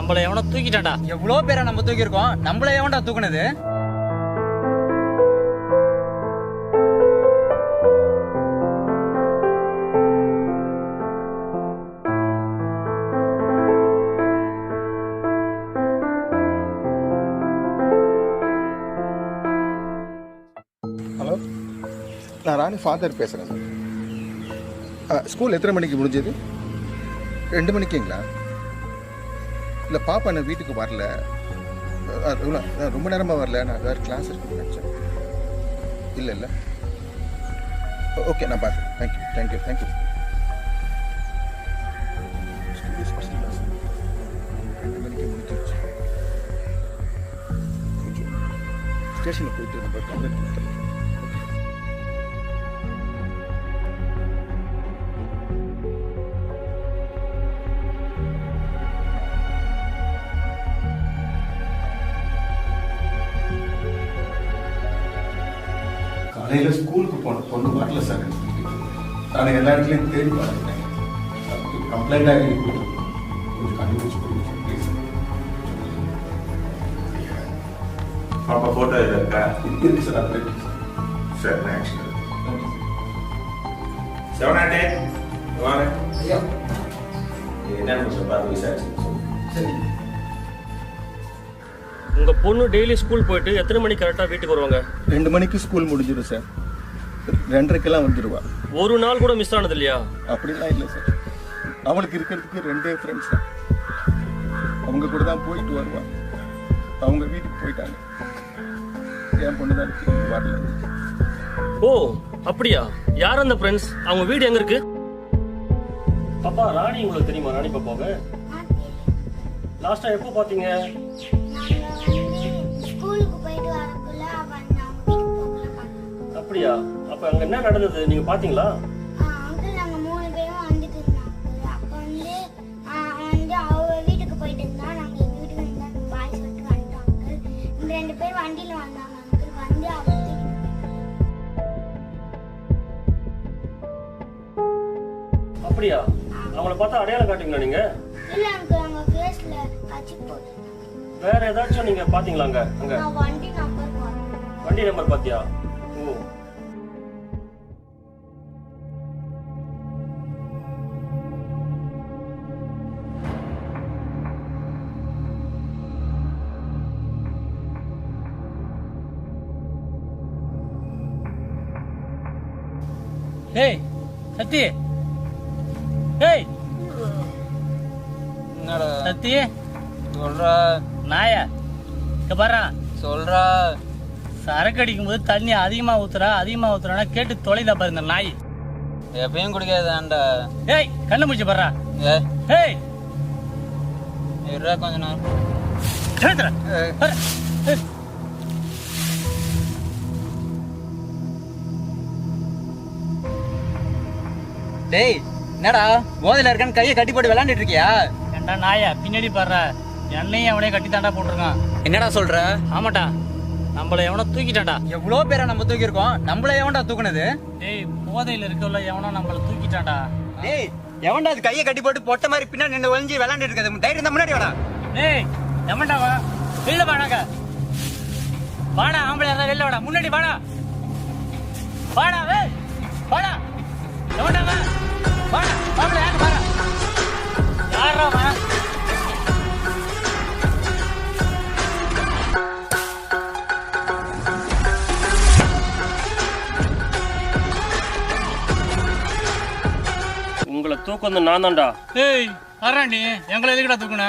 நம்மள எவனோ தூக்கிட்டான்டா. எவ்வளோ பேரை நம்ம தூக்கியிருக்கோம்? நம்மள எவன்டா தூக்குனது? ஹலோ. நான் ராணி ஃபாதர் பேசுகிறேன் சார். ஸ்கூல் எத்தனை மணிக்கு முடிஞ்சது? ரெண்டு மணிக்குங்களா? இல்லை பாப்பா நான் வீட்டுக்கு வரல. நான் ரொம்ப நேரமாக வரல. நான் வேறு கிளாஸ் இருக்குன்னு நினச்சேன். இல்லை இல்லை. ஓகே நான் பார்க்குறேன் தேங்க்யூ தேங்க்யூ தேங்க்யூ மணிக்கு ஸ்டேஷனில் போயிட்டு நம்ம கம்ப்ளைண்ட் கொடுத்துருக்கோம் காலையில் ஸ்கூலுக்கு போன பொண்ணு வரல சார் எனக்கு வீட்டுக்கு நான் எல்லா இடத்துலையும் தேடி பார்த்துட்டேன் கம்ப்ளைண்ட் ஆகி கொஞ்சம் கண்டுபிடிச்சு கொடுங்க ப்ளீஸ் பாப்பா போட்டோ இது இருக்கா இருக்கு சார் அப்டேட் சரி தேங்க்ஸ் செவனாட்டே வாங்க ஐயா என்னன்னு கொஞ்சம் பார்த்து விசாரிச்சு சரி உங்க பொண்ணு டெய்லி ஸ்கூல் போயிட்டு எத்தனை மணிக்கு கரெக்டா வீட்டுக்கு வருவாங்க? ரெண்டு மணிக்கு ஸ்கூல் முடிஞ்சிடும் சார் ரெண்டரைக்கெல்லாம் வந்துடுவா ஒரு நாள் கூட மிஸ் ஆனது இல்லையா? அப்படிலாம் இல்லை சார் அவளுக்கு இருக்கிறதுக்கு ரெண்டே ஃப்ரெண்ட்ஸ் தான் அவங்க கூட தான் போயிட்டு வருவா. அவங்க வீட்டுக்கு போயிட்டாங்க. என் பொண்ணு தான் வரல. ஓ அப்படியா? யார் அந்த ஃப்ரெண்ட்ஸ் அவங்க வீடு எங்க இருக்கு? பாப்பா ராணி உங்களுக்கு தெரியுமா? ராணி பாப்பாவை லாஸ்டா எப்போ பாத்தீங்க அப்படியா? அப்ப அங்க என்ன நடந்தது? நீங்க பாத்தீங்களா? அங்கிள் நாங்க மூணு பேரும் வந்துட்டு இருந்தாங்க அப்ப வந்து ஆ, அவன் வந்து அவ வீட்டுக்கு போயிட்டு இருந்தா நாங்க எங்க வீட்டுக்கு வந்தா பாய் சொல்லிட்டு வந்துட்டோம் அங்கிள் இந்த ரெண்டு பேர் வண்டியில வந்தாங்க. அங்கிள் வந்து அவ தூக்கிட்டு அப்படியா? அவங்கள பார்த்தா அடையாளம் காட்டுங்களா நீங்க? இல்ல அங்கிள் அவங்க ஃபேஸ்ல கச்சி போட்டு வேற ஏதாச்சும் நீங்க பாத்தீங்களா அங்க? அங்க? நான் வண்டி நம்பர் பார்த்தேன் வண்டி நம்பர் பாத்தியா? ஏய் சத்தி. ஏய். என்னடா? சத்தி. சொல்றா. நாயா இங்க பாரு. சொல்றா. சரக்கு அடிக்கும் போது தண்ணி அதிகமா ஊத்துறா அதிகமா ஊத்துறானா கேட்டு தொலைதா பாரு இந்த நாய். எப்பயும் குடிக்காதான்டா. ஏய் கண்ணு முடிச்சு பாரு ஏய். இருடா கொஞ்ச நேரம். ஏய். டேய் என்னடா போதையில இருக்கான்னு கையை கட்டி போட்டு விளாண்டுட்டு இருக்கியா? ஏண்டா நாயா பின்னாடி பாரு என்னையும் அவனே கட்டி தாண்டா போட்டிருக்கான். என்னடா சொல்ற? ஆமாட்டா நம்மள எவனோ தூக்கிட்டான்டா. எவ்வளோ பேரை நம்ம தூக்கியிருக்கோம்? நம்மள எவன்டா தூக்குனது? டேய் போதையில இருக்கல எவனோ நம்மள தூக்கிட்டான்டா. டேய் எவன்டா அது கையை கட்டி போட்டு பொட்ட மாதிரி பின்னாடி நின்று ஒளிஞ்சு விளாண்டுட்டு இருக்கிறது? தைரியம் தான் முன்னாடி வாடா. டேய் எவன்டா வா வெளில வாடாங்க வாடா ஆம்பளை வெளில வாடா. முன்னாடி வாடா. வாடா ஏய். வாடா உங்களை தூக்கம் நான் தான்டா ஏய் வர்றா நீ. எங்களை எதுக்குடா தூக்குன?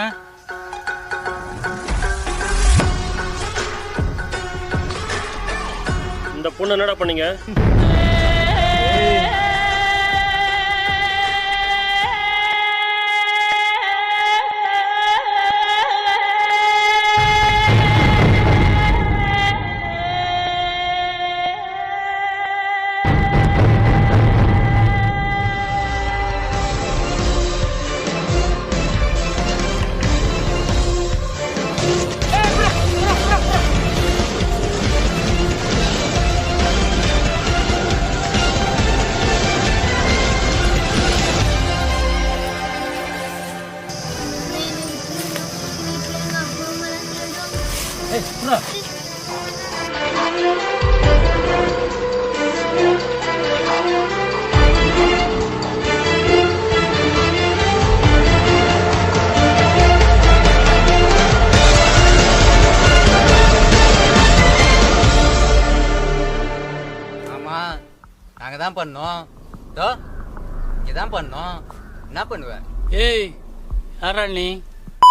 இந்த பொண்ணு என்னடா பண்ணீங்க? நாங்க தான் பண்ணோம். தோ இங்க தான் பண்ணோம். என்ன பண்ணுவ? ஏய் யாரா நீ?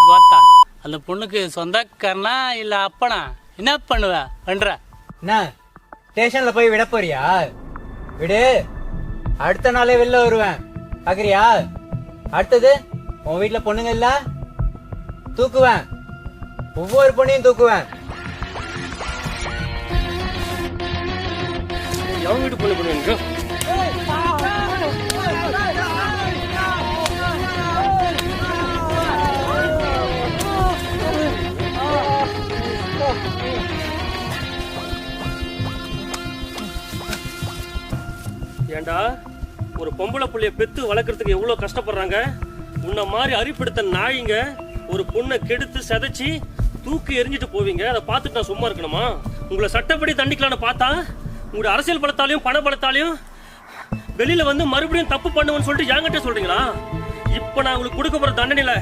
கோத்தா அந்த பொண்ணுக்கு சொந்தக்காரனா இல்ல அப்பனா? என்ன பண்ணுவ? பண்ற. என்ன? ஸ்டேஷன்ல போய் விட போறியா? விடு. அடுத்த நாளே வெளில வருவேன். பாக்குறியா? அடுத்தது உன் வீட்ல பொண்ணுங்க இல்ல? தூக்குவேன். ஒவ்வொரு பொண்ணையும் தூக்குவேன். ஏண்டா? ஒரு பொம்பளை புள்ளைய பெத்து வளர்க்குறதுக்கு எவ்வளோ கஷ்டப்படுறாங்க? உன்னை மாதிரி அறிப்படுத்த நாயிங்க ஒரு பொண்ணை கெடுத்து செதைச்சி தூக்கி எரிஞ்சிட்டு போவீங்க. அதை பார்த்துட்டு நான் சும்மா இருக்கணுமா? உங்களை சட்டப்படி தண்டிக்கலாம்னு பார்த்தா உங்களுடைய அரசியல் பலத்தாலையும் பண பலத்தாலையும் வெளியில் வந்து மறுபடியும் தப்பு பண்ணுவேன்னு சொல்லிட்டு என்கிட்ட சொல்கிறீங்களா இப்போ நான் உங்களுக்கு கொடுக்க போகிற தண்டனையில்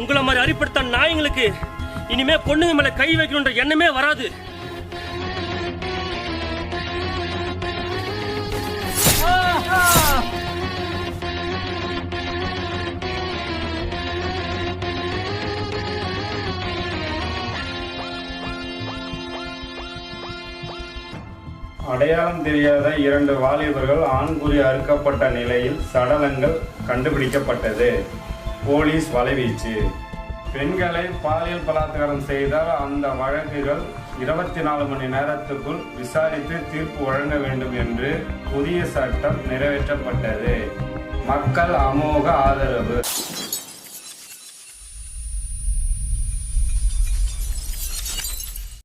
உங்களை மாதிரி அறிப்படுத்த நாய்ங்களுக்கு இனிமே பொண்ணுங்க மேலே கை வைக்கணுன்ற எண்ணமே வராது. அடையாளம் தெரியாத இரண்டு வாலிபர்கள் ஆண்குறி அறுக்கப்பட்ட நிலையில் சடலங்கள் கண்டுபிடிக்கப்பட்டது. போலீஸ் வலைவீச்சு. பெண்களை பாலியல் பலாத்காரம் செய்தால் அந்த வழக்குகள் இருபத்தி நாலு மணி நேரத்துக்குள் விசாரித்து தீர்ப்பு வழங்க வேண்டும் என்று புதிய சட்டம் நிறைவேற்றப்பட்டது. மக்கள் அமோக ஆதரவு.